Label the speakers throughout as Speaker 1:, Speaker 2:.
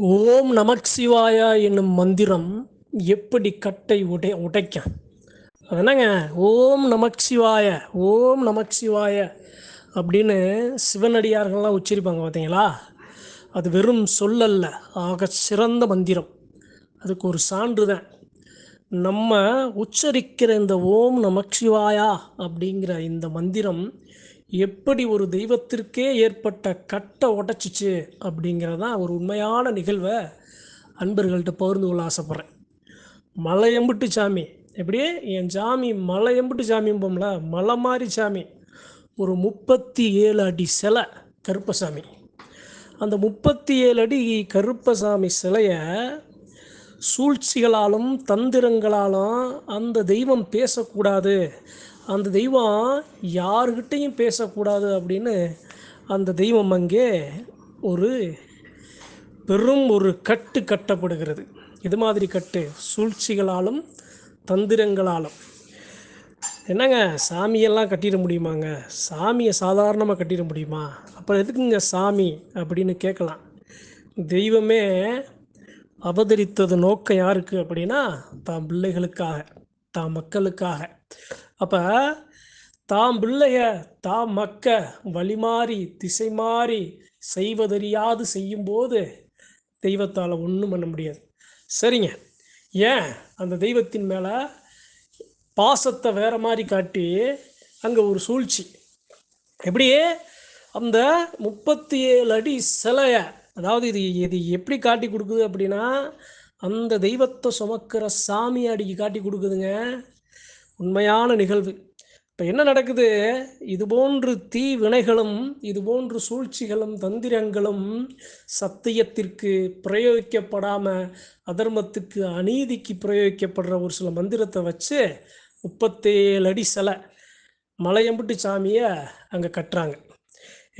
Speaker 1: ஓம் நமக் சிவாயா என்னும் மந்திரம் எப்படி கட்டை உடை உடைக்கும்? என்னங்க ஓம் நமக் சிவாய ஓம் நமக் சிவாய அப்படின்னு சிவனடியார்கள்லாம் உச்சரிப்பாங்க பார்த்தீங்களா? அது வெறும் சொல்லல்ல ஆக சிறந்த மந்திரம். அதுக்கு ஒரு சான்று தான். நம்ம உச்சரிக்கிற இந்த ஓம் நமச்சிவாயா அப்படிங்கிற இந்த மந்திரம் எப்படி ஒரு தெய்வத்திற்கே ஏற்பட்ட கட்டை உடச்சிச்சு அப்படிங்கிறதான் ஒரு உண்மையான நிகழ்வை அன்பர்கள்ட்ட பகிர்ந்து கொள்ள ஆசைப்பட்றேன். மலையம்புட்டு சாமி. எப்படி என் சாமி மலையம்புட்டு சாமிம்போம்ல மலை மாதிரி சாமி. ஒரு முப்பத்தி ஏழு அடி சிலை கருப்பசாமி. அந்த முப்பத்தி ஏழு அடி கருப்பசாமி சிலையை சூழ்ச்சிகளாலும் தந்திரங்களாலும் அந்த தெய்வம் பேசக்கூடாது. அந்த தெய்வம் யாருக்கிட்டையும் பேசக்கூடாது அப்படின்னு அந்த தெய்வம் அங்கே ஒரு பெரும் ஒரு கட்டு கட்டப்படுகிறது. இது மாதிரி கட்டு சூழ்ச்சிகளாலும் தந்திரங்களாலும். என்னங்க சாமியெல்லாம் கட்டிட முடியுமாங்க? சாமியை சாதாரணமாக கட்டிட முடியுமா? அப்புறம் எதுக்குங்க சாமி அப்படின்னு கேட்கலாம். தெய்வமே அவதரித்தது நோக்கம் யாருக்கு அப்படின்னா தாம் பிள்ளைகளுக்காக தான் மக்களுக்காக. அப்போ தாம் பிள்ளைய தாம் மக்க வழிமாறி திசை மாறி செய்வதறியாது செய்யும்போது தெய்வத்தால் ஒன்றும் பண்ண முடியாது. சரிங்க. ஏன்? அந்த தெய்வத்தின் மேலே பாசத்தை வேற மாதிரி காட்டி அங்கே ஒரு சூழ்ச்சி. எப்படி? அந்த முப்பத்தி ஏழு அடி சிலையை அதாவது இது இது எப்படி காட்டி கொடுக்குது அப்படின்னா அந்த தெய்வத்தை சுமக்கிற சாமி அடிக்கு காட்டி கொடுக்குதுங்க. உண்மையான நிகழ்வு. இப்போ என்ன நடக்குது? இது போன்று தீ வினைகளும் இது போன்று சூழ்ச்சிகளும் தந்திரங்களும் சத்தியத்திற்கு பிரயோகிக்கப்படாமல் அதர்மத்துக்கு அநீதிக்கு பிரயோகிக்கப்படுற ஒரு சில மந்திரத்தை வச்சு முப்பத்தேழு அடி சிலை மலையம்புட்டு சாமியை அங்கே கட்டுறாங்க.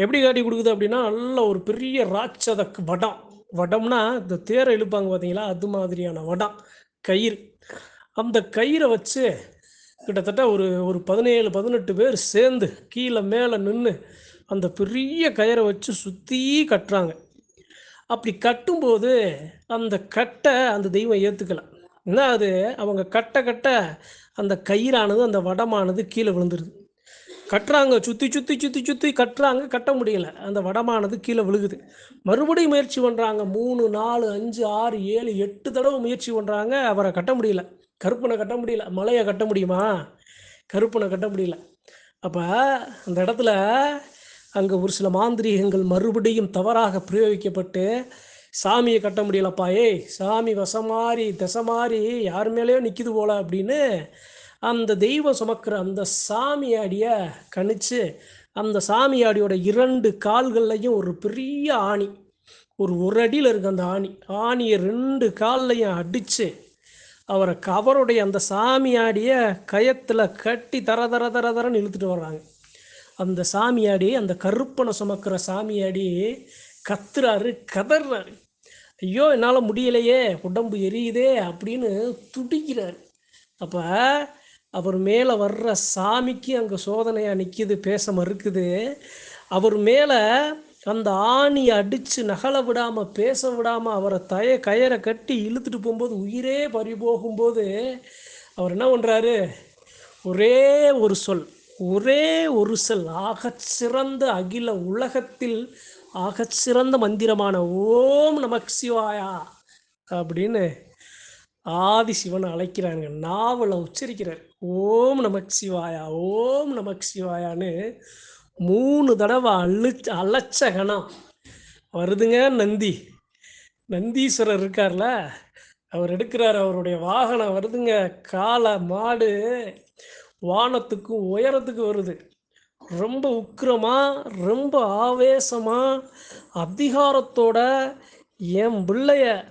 Speaker 1: எப்படி காட்டி கொடுக்குது அப்படின்னா நல்ல ஒரு பெரிய ராட்சத வடம். வடம்னா இந்த தேரை இழுப்பாங்க பார்த்தீங்களா அது மாதிரியான வடம் கயிறு. அந்த கயிறை வச்சு கிட்டத்தட்ட ஒரு ஒரு பதினேழு பதினெட்டு பேர் சேர்ந்து கீழே மேலே நின்று அந்த பெரிய கயிறை வச்சு சுற்றி கட்டுறாங்க. அப்படி கட்டும்போது அந்த கட்டை அந்த தெய்வம் ஏற்றுக்கலை என்ன அது? அவங்க கட்ட கட்ட அந்த கயிறானது அந்த வடமானது கீழே விழுந்துருது. கட்டுறாங்க சுற்றி சுற்றி சுற்றி சுற்றி கட்டுறாங்க கட்ட முடியல. அந்த வடமானது கீழே விழுகுது. மறுபடியும் முயற்சி பண்ணுறாங்க மூணு நாலு அஞ்சு ஆறு ஏழு எட்டு தடவை முயற்சி பண்ணுறாங்க அவரை கட்ட முடியல. கருப்பனை கட்ட முடியல. மலையை கட்ட முடியுமா? கருப்பனை கட்ட முடியல. அப்போ அந்த இடத்துல அங்கே ஒரு சில மாந்திரீகங்கள் மறுபடியும் தவறாக பிரயோகிக்கப்பட்டு சாமியை கட்ட முடியலப்பா ஏய் சாமி வசமாரி திசை மாறி யார் மேலேயோ நிற்கிது போல அப்படின்னு அந்த தெய்வம் சுமக்கிற அந்த சாமியாடியை கணிச்சு அந்த சாமியாடியோட இரண்டு கால்கள்லையும் ஒரு பெரிய ஆணி ஒரு ஒரு அடியில் இருக்கு அந்த ஆணி ஆணியை ரெண்டு கால்லையும் அடித்து அவரை கவருடைய அந்த சாமியாடிய கயத்தில் கட்டி தர தர தர தரன்னு இழுத்துட்டு வர்றாங்க. அந்த சாமியாடி அந்த கருப்பனை சுமக்கிற சாமியாடி கத்துறாரு கதறாரு ஐயோ என்னால் முடியலையே உடம்பு எரியுதே அப்படின்னு துடிக்கிறார். அப்போ அவர் மேலே வர்ற சாமிக்கு அங்கே சோதனையாக நிற்கிது பேச மறுக்குது. அவர் மேலே அந்த ஆணி அடித்து நகலை விடாமல் பேச விடாமல் அவரை தய கயரை கட்டி இழுத்துட்டு போகும்போது உயிரே பறி போகும்போது அவர் என்ன பண்ணுறாரு ஒரே ஒரு சொல் ஒரே ஒரு சொல். ஆகச்சிறந்த அகில உலகத்தில் ஆகச்சிறந்த மந்திரமான ஓம் நமக் சிவாயா அப்படின்னு ஆதி சிவனை அழைக்கிறாங்க நாவலை உச்சரிக்கிறார். ஓம் நமக் சிவாயா ஓம் நமக் சிவாயான்னு மூணு தடவை அழு அலச்ச கணம். வருதுங்க நந்தி. நந்தீஸ்வரர் இருக்கார்ல? அவர் எடுக்கிறார் அவருடைய வாகனம் வருதுங்க. காலை மாடு வானத்துக்கும் உயரத்துக்கு வருது. ரொம்ப உக்கிரமாக ரொம்ப ஆவேசமாக அதிகாரத்தோட என் பிள்ளைய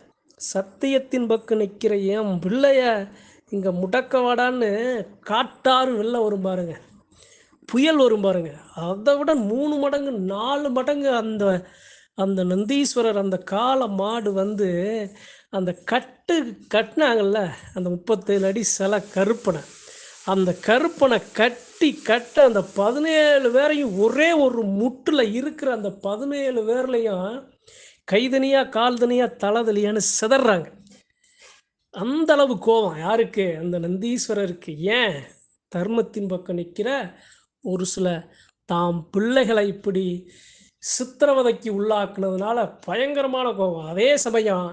Speaker 1: சத்தியத்தின் பக்கம் நிற்கிற என் பிள்ளைய இங்கே முடக்கவாடான்னு காட்டாறு வெளில வரும் பாருங்கள் புயல் வரும் பாருங்க. அதை விட மூணு மடங்கு நாலு மடங்கு அந்த அந்த நந்தீஸ்வரர் அந்த கால மாடு வந்து அந்த கட்டு கட்டினாங்கல்ல அந்த முப்பத்தேழு அடி சில கருப்பனை. அந்த கருப்பனை கட்டி கட்ட அந்த பதினேழு பேரையும் ஒரே ஒரு முட்டில் இருக்கிற அந்த பதினேழு பேர்லையும் கைதனியா கால்தனியா தலதலியான்னு சிதறாங்க. அந்த அளவு கோபம் யாருக்கு? அந்த நந்தீஸ்வரருக்கு. ஏன்? தர்மத்தின் பக்கம் நிற்கிற ஒரு சில தாம் பிள்ளைகளை இப்படி சித்திரவதைக்கு உள்ளாக்குனதுனால பயங்கரமான கோபம். அதே சமயம்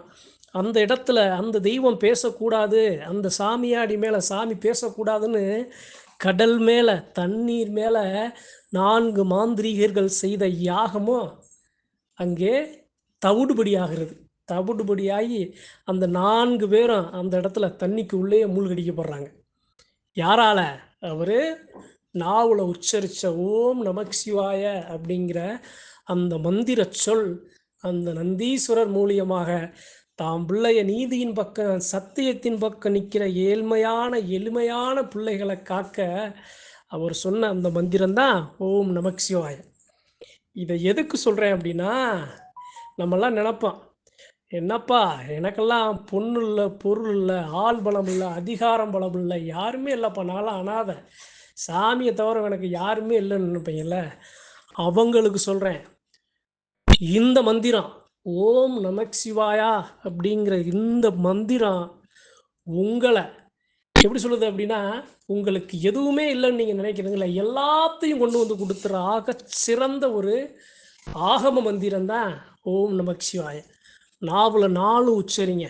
Speaker 1: அந்த இடத்துல அந்த தெய்வம் பேசக்கூடாது அந்த சாமியாடி மேலே சாமி பேசக்கூடாதுன்னு கடல் மேலே தண்ணீர் மேலே நான்கு மாந்திரீகர்கள் செய்த யாகமும் அங்கே தவிடுபடியாகிறது. தவிடுபடியாகி அந்த நான்கு பேரும் அந்த இடத்துல தண்ணிக்கு உள்ளே மூழ்கடிக்கப்படுறாங்க. யாரால? அவர் நாவில் உச்சரித்த ஓம் நமக் சிவாய அப்படிங்கிற அந்த மந்திர சொல் அந்த நந்தீஸ்வரர் மூலியமாக தாம் பிள்ளைய நீதியின் பக்கம் சத்தியத்தின் பக்கம் நிற்கிற ஏழ்மையான எளிமையான பிள்ளைகளை காக்க அவர் சொன்ன அந்த மந்திரம்தான் ஓம் நமக் சிவாய இதை எதுக்கு சொல்கிறேன் அப்படின்னா நம்மெல்லாம் நினப்போம் என்னப்பா எனக்கெல்லாம் பொண்ணு இல்லை பொருள் இல்லை ஆள் பலம் இல்லை அதிகாரம் பலம் இல்லை யாருமே இல்லைப்பா நான்லாம் அனாதை. சாமியை தவிர எனக்கு யாருமே இல்லைன்னு நினைப்பீங்கல்ல? அவங்களுக்கு சொல்கிறேன் இந்த மந்திரம் ஓம் நமக் சிவாயா அப்படிங்கிற இந்த மந்திரம் உங்களை எப்படி சொல்லுது அப்படின்னா உங்களுக்கு எதுவுமே இல்லைன்னு நீங்கள் நினைக்கிறீங்களா எல்லாத்தையும் கொண்டு வந்து கொடுத்துற ஆக சிறந்த ஒரு ஆகம மந்திரம் தான் ஓம் நமக் சிவாய. நாவல நாலு உச்சரிங்க.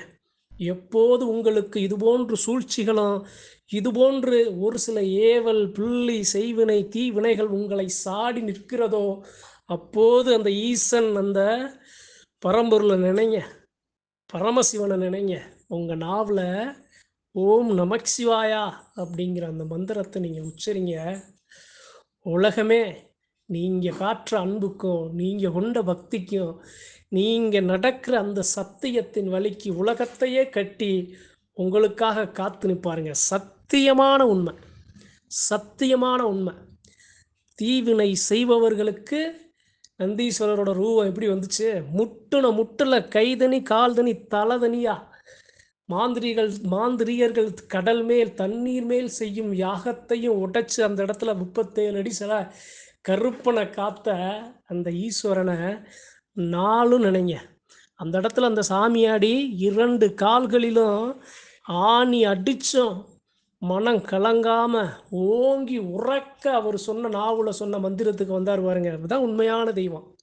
Speaker 1: எப்போது உங்களுக்கு இது போன்று சூழ்ச்சிகளும் இது போன்று ஒரு சில ஏவல் புள்ளி செய்வினை தீவினைகள் உங்களை சாடி நிற்கிறதோ அப்போது அந்த ஈசன் அந்த பரம்பொருளை நினைங்க. பரமசிவனை நினைங்க. உங்கள் நாவில் ஓம் நமக் சிவாயா அப்படிங்கிற அந்த மந்திரத்தை நீங்கள் உச்சரிங்க. உலகமே நீங்கள் காட்டுற அன்புக்கும் நீங்கள் கொண்ட பக்திக்கும் நீங்கள் நடக்கிற அந்த சத்தியத்தின் வழிக்கு உலகத்தையே கட்டி உங்களுக்காக காத்து நிற்பாருங்க. சத்தியமான உண்மை. சத்தியமான உண்மை. தீவினை செய்பவர்களுக்கு நந்தீஸ்வரரோட ரூபம் எப்படி வந்துச்சு? முட்டுன முட்டில் கைதனி கால்தனி தலதனியா மாந்திரிகள் மாந்திரியர்கள் கடல் மேல் தண்ணீர் மேல் செய்யும் யாகத்தையும் உடைச்சு அந்த இடத்துல முப்பத்தேழு அடி சில கருப்பனை காத்த அந்த ஈஸ்வரனை நாளும் நினைங்க. அந்த இடத்துல அந்த சாமியாடி இரண்டு கால்களிலும் ஆணி அடிச்சும் மனம் கலங்காம ஓங்கி உறக்க அவர் சொன்ன நாவல சொன்ன மந்திரத்துக்கு வந்தார் பாருங்க. அதுதான் உண்மையான தெய்வம்.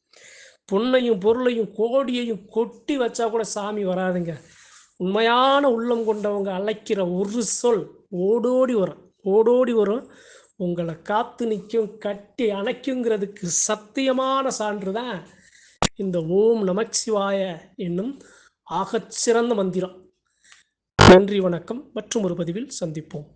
Speaker 1: பொண்ணையும் பொருளையும் கோடியையும் கொட்டி வச்சா கூட சாமி வராதுங்க. உண்மையான உள்ளம் கொண்டவங்க அழைக்கிற ஒரு சொல் ஓடோடி வரும். ஓடோடி வரும். உங்களை காத்து நிற்கும் கட்டி அணைக்குங்கிறதுக்கு சத்தியமான சான்று தான் இந்த ஓம் நமச்சிவாய என்னும் ஆகச்சிறந்த மந்திரம். நன்றி வணக்கம். மற்றும் ஒரு பதிவில் சந்திப்போம்.